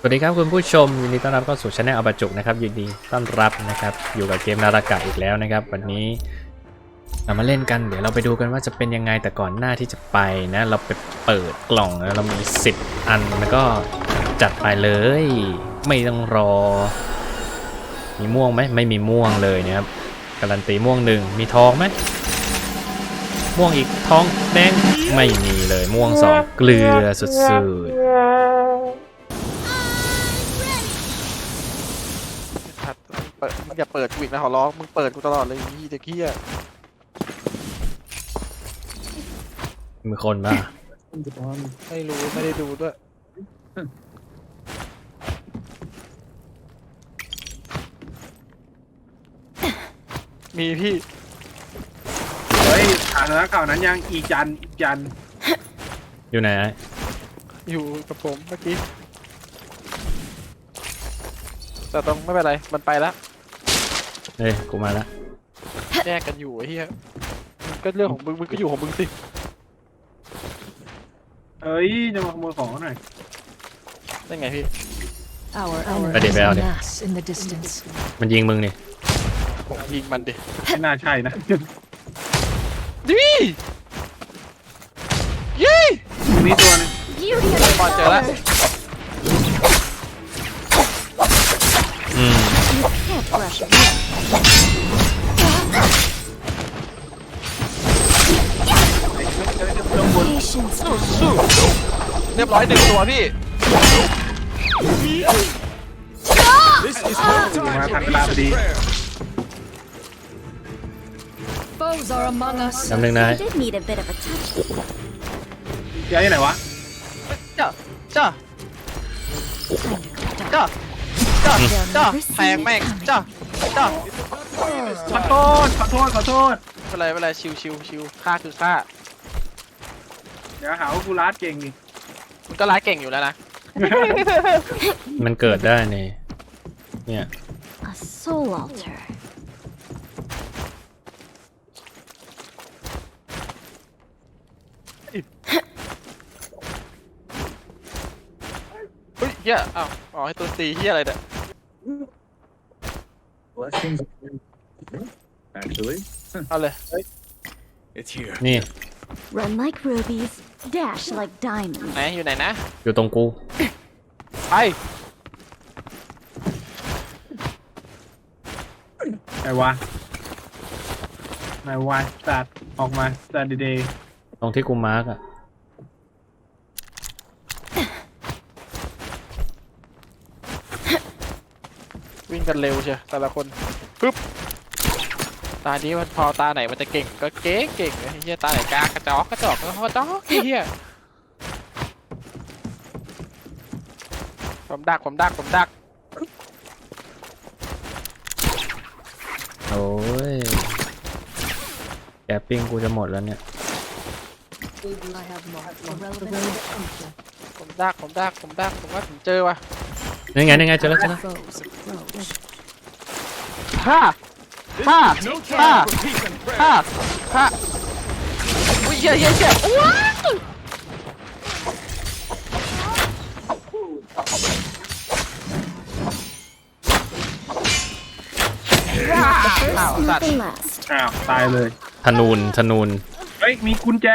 สวัสดีครับคุณผู้ชมยินดีต้อนรับเข้าสู่ช anel อบาจุกนะครับยินดีต้อนรับนะครับอยู่กับเกมนารากะอีกแล้วนะครับ วันนี้เรามาเล่นกันเดี๋ยวเราไปดูกันว่าจะเป็นยังไงแต่ก่อนหน้าที่จะไปนะเราไปเปิดกล่องนะเรามี 10 อันแล้วก็จัดไปเลย ไม่ต้องรอ มีม่วงไหมไม่มีม่วงเลยนะครับการันตีม่วงหนึ่งมีทองไหมม่วงอีกทองแดงไม่มีเลยม่วงสองเกลือสุดๆ ขัด เปิดมึงอย่าเปิดกูอีกนะขอร้องมึงเปิดกูตลอดเลยยี่เด็กเฮียมีคนป่ะไม่รู้ไม่ได้ดูด้วยมีพี่เฮ้ยอ่านแล้วข่าวนั้นยังอีจันอีจันอยู่ไหนอยู่กับผมเมื่อกี้แต่ต้องไม่เป็นไรมันไปแล้ว เฮ้ยกูมาแล้วแยกกันอยู่ไอ้เฮียมึงก็เรื่องของมึงมึงก็อยู่ของมึงสิเอ้ยจะมาขโมยของหน่อยได้ไงพี่ Our Ready, enemies ready. amass in the distance. มันยิงมึงนี่ผมยิงมันดิไม่น่าใช่นะดิยี่ตรงนี้ตัวหนึงบอลเจอแล้ว อืม Can't rush me. ลงบน Patience. สู้เรียบร้อยหนึ่งตัวพี่มาทันเวลาพอดี Foes are among us. จำหนึ่งนะ did need a bit of a touch. ย้ายที่ไหนวะจ้าจ้า Time to go down. จ้าจ้าจ้าแทงแม่งจ้า จ้าขอโทษขอโทษขอโทษไม่เป็นไรไม่เป็นไรชิวชิวชิวฆ่าคือฆ่าเดี๋ยวหาว่ากูลาดเก่งอีกมึงก็ร้ายเก่งอยู่แล้วนะมันเกิดได้นี่เนี่ย A soul altar. เฮ้ยเฮียอ้าวอ๋อให้ตัวตีเฮียอะไรเนี่ย actually เอาเลยนี่ Run like rubies, dash like diamonds. ไหนอยู่ไหนนะ อยู่ตรงกูไป ไหนวะไหนวะตัดออกมาตัดดีตรงที่กูมาร์กอะ กันเร็วเชียวแต่ละคนปึ๊บตานี้มันพอตาไหนมันจะเก่งก็เก่งเก่งเลยเฮียตาไหนกากระจอกกระจอกก็กระจอกเฮียผมดักผมดักผมดักโอ้ยแกปปิ้งกูจะหมดแล้วเนี่ย I have marked the relevant location. ผมดักผมดักผมดักผมว่าผมเจอว่ะ นี่ไงนี่ไงเจอแล้วเจอแล้ว Foes approach. ฮ่าฮ่าฮ่าฮ่าฮ่าอุ้ยเฮียเฮียเฮียว้าวอ้าวสัตว์ Nothing last. ๆอ้าวตายเลยธนูนธนูนเฮ้ยมีกุญแจ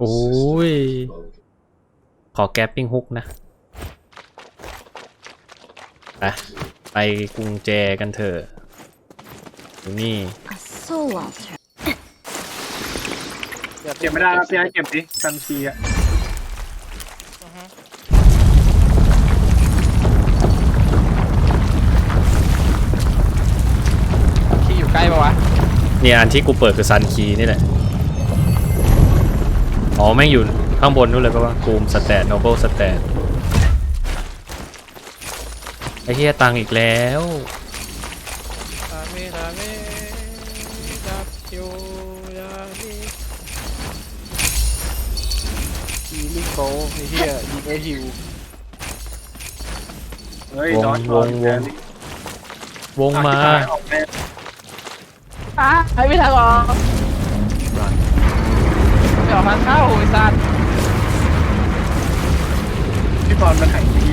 โอ้ยขอแกปปิ้งฮุกนะไปไปกุญแจกันเถอะอยู่ นี่ A soul altar. เก็บไม่ได้แล้วพี่ให้เก็บดิซันชีอะที่อยู่ใกล้ปะวะเนี่ยอันที่กูเปิดคือซันคีนี่แหละ อ๋อแม่งอยู่ข้างบนนู่นเลยปะวะกูมสแตทโนเบิลสแตทไอ้เฮียตังค์อีกแล้ว ตาเมตาเมจับอยู่ยานีฮีลิโกไอ้เหี้ยยิงไอ้ฮิวเฮ้ยวงดอทวงวง วงมา อะที่ตยออกแน่อะให้ไม่ทันหรอกไม่ออกทางเข้าไอ้สัตว์พี่บอลมันหายที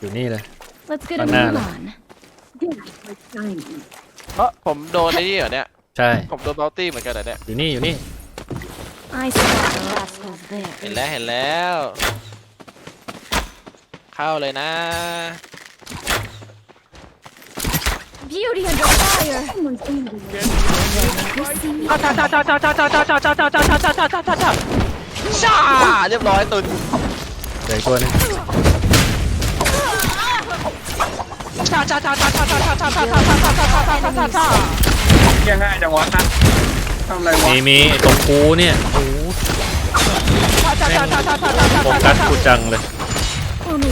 อยู่นี่เลย Let's get a Banana. move on. Dash like diamonds. เออผมโดนไอ้นี่เหรอเนี่ย ใช่ ผมโดนเบลตี้เหมือนกันเหรอเนี่ย อยู่นี่อยู่นี่ I saw the rascals เห็น there. แล้วเห็นแล้ว เข้าเลยนะ Beauty under fire. Someone's angry. You see me? จ้าจ้าจ้าจ้าจ้าจ้าจ้าจ้าจ้าจ้าจ้าจ้าจ้าจ้าจ้าจ้าจ้าจ้าเรียบร้อยตุนเหลืออีกตัวหนึง จ้าจ้าจ้าจ้าจ้าจ้าจ้าจ้าจ้าจ้าจ้าจ้าจ้าจ้าจ้าจ้าเกี่ยง่ายจังวะนะทำอะไรวะมีมีไอ้ตรงกูเนี่ยโอ้โหจ้าจ้าจ้าจ้าจ้าจ้าจ้าโฟกัสกูจังเลย Only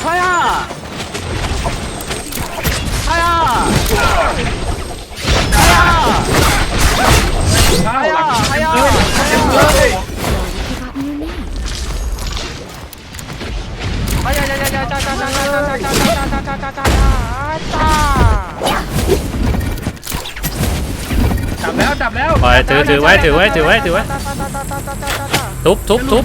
ใครอะใครอะใครอะอ้าวหลังใครอะเฮ้ยใครเต็มอะ จับแล้วจับแล้วปล่อยถือถือไว้ถือไว้ถือไว้ถือไว้ทุบทุบทุบ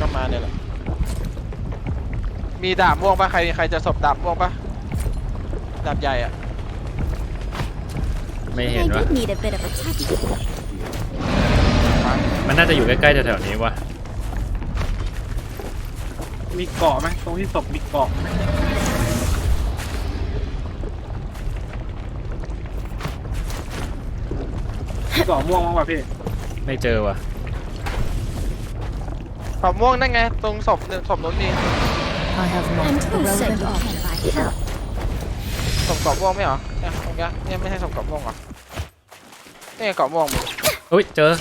ก็มาเนี่ยแหละ มีดาบม่วงปะใครใครจะสบดาบม่วงปะดาบใหญ่อะไม่ I เห็นวะ did need a bit of a touch. มันน่าจะอยู่ใกล้ๆแถวๆนี้วะมีเกาะไหมตรงที่ศพมีเกาะไหมมีเกาะม่วงมั้งวะพี่ไม่เจอวะ ขอบม่วงนั่นไง ตรงศพเนี่ยศพนู้นนี่ I have And marked the who said relevant you object. can't buy help? ศพกรอบม่วงไม่เหรอเนี่ยตรงเนี้ยเนี่ยไม่ใช่ศพกรอบม่วงเหรอนี่ไงกรอบม่วงมึงอุ้ยเจอ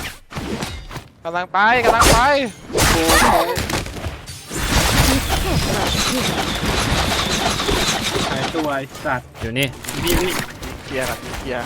กำลังไปกำลังไปกู You can't rush here. หายตัวไอ้สัตว์อยู่นี่ นี่นี่เคลียร์กันเคลียร์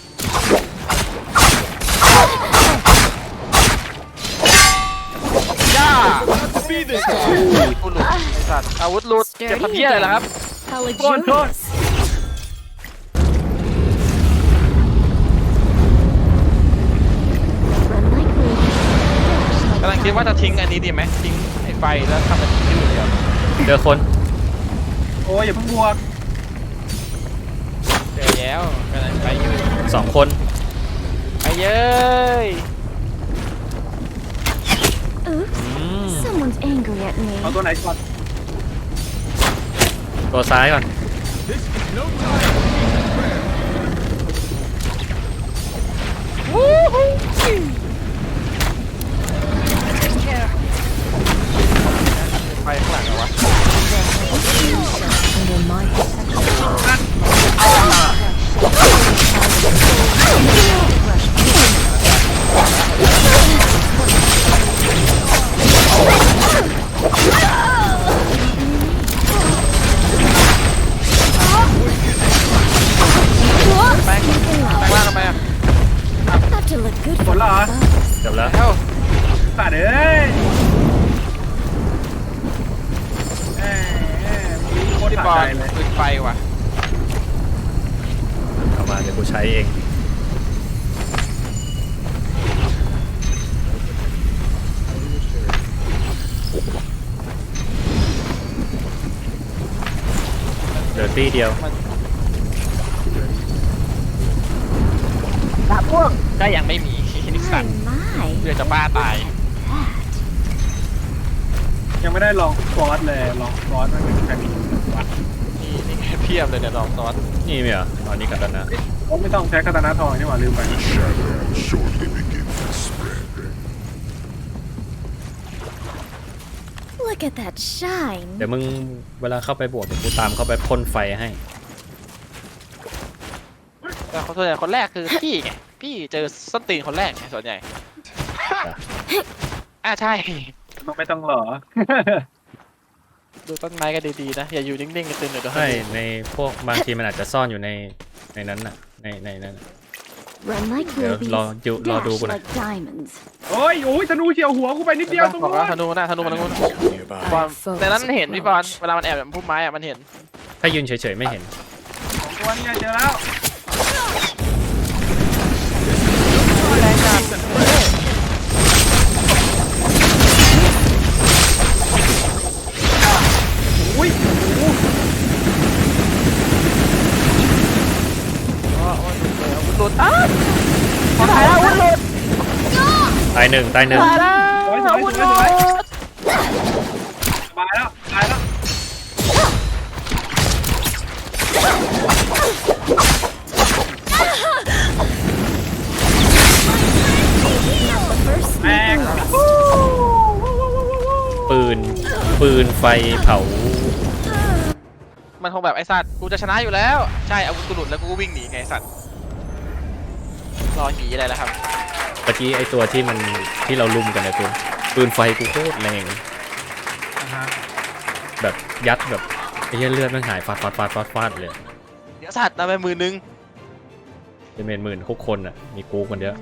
กูหลุดไอ้สัตว์อาวุธหลุดเก็บทำเพี้ยอะไรล่ะครับ How Go on, go on. luxurious. Run like wind. Dash กำลัง like คิดว่าจะ diamonds. ทิ้งอันนี้ดีไหมทิ้งไอ้ไฟแล้วทำเป็นที่เหลือเจอคนโอ้ยอย่าเพิ่งบวกเจอแล้วกำลังไปอยู่สองคนไปเย้ย Oops. อืม Someone's angry at me. เอาตัวไหนก่อนตัวซ้ายก่อน ไปข้างหลังเหรอวะ จบแล้วป่าเอ้เอ้ยโคตรบอลปิดไฟว่ะเอามาเดี๋ยวกูใช้เอง เดี๋ยวตีเดียว ดาบพ่วงก็ยังไม่มี สสัน My, my. เพื่อจะบ้าตาย That. ยังไม่ได้ลองฟอสเลยลองฟอสมันเป็นใครมีวะนี่นี่เพียบเลยเนี่ยลองซอสนี่มีเหรออ๋อนี่กัตนะผมไม่ต้องใช้คาตานะทองนี่หว่าลืมไป shortly begin to spread. Look at that shine. เดี๋ยวมึงเวลาเข้าไปบวกเดี๋ยวกูตามเข้าไปพ่นไฟให้ แต่คนส่วนใหญ่คนแรกคือพี่ไง พี่เจอส้นตีนคนแรกไงส่วนใหญ่ อ่าใช่ต้องไม่ต้องหรอ ดูต้นไม้กันดีๆนะ อย่าอยู่นิ่งๆกันตื่นเดี๋ยวโดนใช่ในพวกบางทีมันอาจจะซ่อนอยู่ในในนั้นน่ะ ในในนั้นน่ะ Run like เดี๋ยว rubies. รอดูรอดู Dash กูหน่อย like diamonds. โอ้ยโอ้ยธนูเฉียวหัวกูไปนิดเดียวตรงบอกนู้ว่านธนูนะธนูมันตรงนู้นบอลในนั้นเห็นพี่บอลเวลามันแอบแบบพุ่มไม้อะมันเห็นถ้ายืนเฉยๆไม่เห็นสองตัวนี่ไงเจอแล้ว อุ้ยอ๋อโอ้ยหลุดเลยอาวุธหลุดอ้าวขอถ่ายแล้วอาวุธหลุดตายหนึ่งตายหนึ่งถ่ายแล้วสวยสวยอาวุธสหลุดสบายแล้วตายแล้วแม่งปืน ปืนไฟเผา มันคงแบบไอ้สัตว์กูจะชนะอยู่แล้ว ใช่อาวุธกูหลุดแล้วกูก็วิ่งหนีไงไอ้สัตว์รอหีอะไรล่ะครับ เมื่อกี้ไอตัวที่มันที่เราลุมกันนะปืนปืนไฟกูโคตรแรงอ่าฮะแบบยัดแบบไอ้เหี้ยเลือดมันหายฟาดฟาดฟาดฟาดฟาดเลยเดี๋ยวสัตว์นะไปมือนึง จะเป็นหมื่นทุกคนอะมีกูคนเดียว